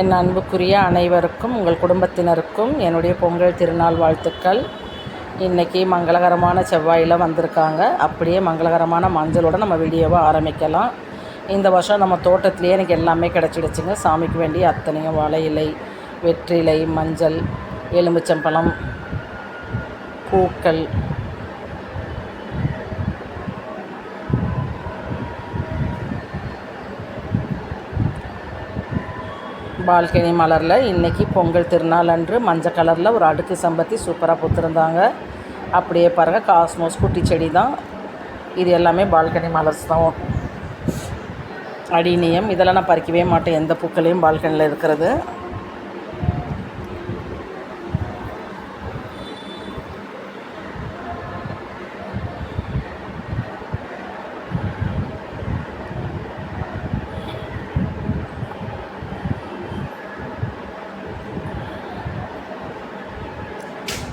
என் அன்புக்குரிய அனைவருக்கும் உங்கள் குடும்பத்தினருக்கும் என்னுடைய பொங்கல் திருநாள் வாழ்த்துக்கள். இன்றைக்கி மங்களகரமான செவ்வாயில் வந்திருக்காங்க. அப்படியே மங்களகரமான மஞ்சளோட நம்ம வீடியோவை ஆரம்பிக்கலாம். இந்த வருஷம் நம்ம தோட்டத்திலேயே எனக்கு எல்லாமே கிடச்சிடுச்சுங்க. சாமிக்கு வேண்டிய அத்தனையும் வாழை இலை வெற்றிலை மஞ்சள் எலுமிச்சம்பழம் பூக்கள் பால்கனி மலரில் இன்றைக்கி பொங்கல் திருநாள் அன்று மஞ்சள் கலரில் ஒரு அடுக்கு சம்பத்தி சூப்பராக பூத்திருந்தாங்க. அப்படியே பாருங்கள் காஸ்மோஸ் குட்டி செடி தான். இது எல்லாமே பால்கனி மலர்ஸ் தான். அடிநியம் இதெல்லாம் நான் பறிக்கவே மாட்டேன். எந்த பூக்களையும் பால்கனியில் இருக்கிறது.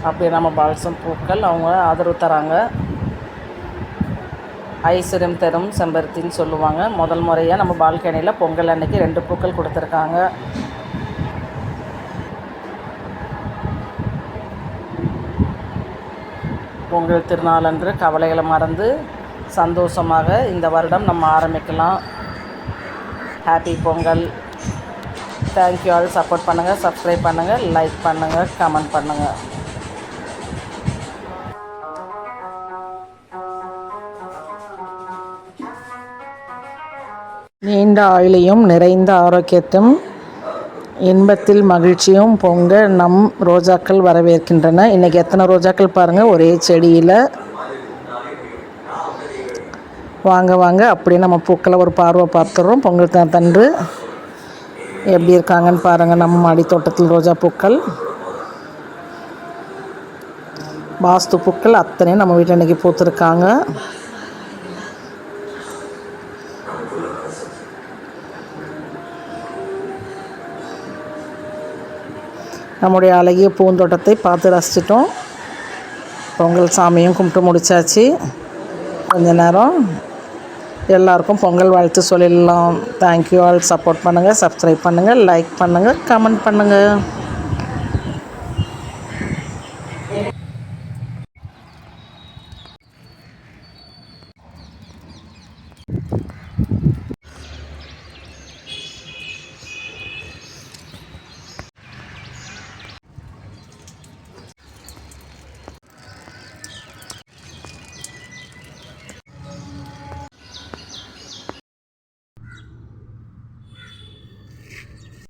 அப்படி நம்ம பால்சம் பூக்கள் அவங்க ஆதரவு தராங்க. ஐஸ்வர்யம் தரும் செம்பருத்தின்னு சொல்லுவாங்க. முதல் முறையாக நம்ம பால்கனியில் பொங்கல் அன்னைக்கு ரெண்டு பூக்கள் கொடுத்துருக்காங்க. பொங்கல் திருநாளன்று கவலைகளை மறந்து சந்தோஷமாக இந்த வருடம் நம்ம ஆரம்பிக்கலாம். Happy Pongal. Thank you all support பண்ணுங்கள் சப்ஸ்கிரைப் பண்ணுங்கள் லைக் பண்ணுங்கள் கமெண்ட் பண்ணுங்கள் நீண்ட ஆயுளையும் நிறைந்த ஆரோக்கியத்தையும் இன்பத்தில் மகிழ்ச்சியும் பொங்க நம் ரோஜாக்கள் வரவேற்கின்றன. இன்றைக்கி எத்தனை ரோஜாக்கள் பாருங்கள் ஒரே செடியில். வாங்க வாங்க. அப்படியே நம்ம பூக்களை ஒரு பார்வை பார்த்துடுறோம். பொங்கல் தன்று எப்படி இருக்காங்கன்னு பாருங்கள் நம்ம மாடி தோட்டத்தில் ரோஜா பூக்கள். வாஸ்து பூக்கள் அத்தனையும் நம்ம வீட்டில் இன்றைக்கி பூத்துருக்காங்க. நம்முடைய அழகிய பூந்தோட்டத்தை பார்த்து ரசிச்சிட்டோம். பொங்கல் சாமியும் கும்பிட்டு முடிச்சாச்சு. கொஞ்ச நேரம் எல்லாருக்கும் பொங்கல் வாழ்த்து சொல்லிடலாம். தேங்க்யூ ஆல் சப்போர்ட் பண்ணுங்கள் சப்ஸ்கிரைப் பண்ணுங்கள் லைக் பண்ணுங்கள் கமெண்ட் பண்ணுங்கள்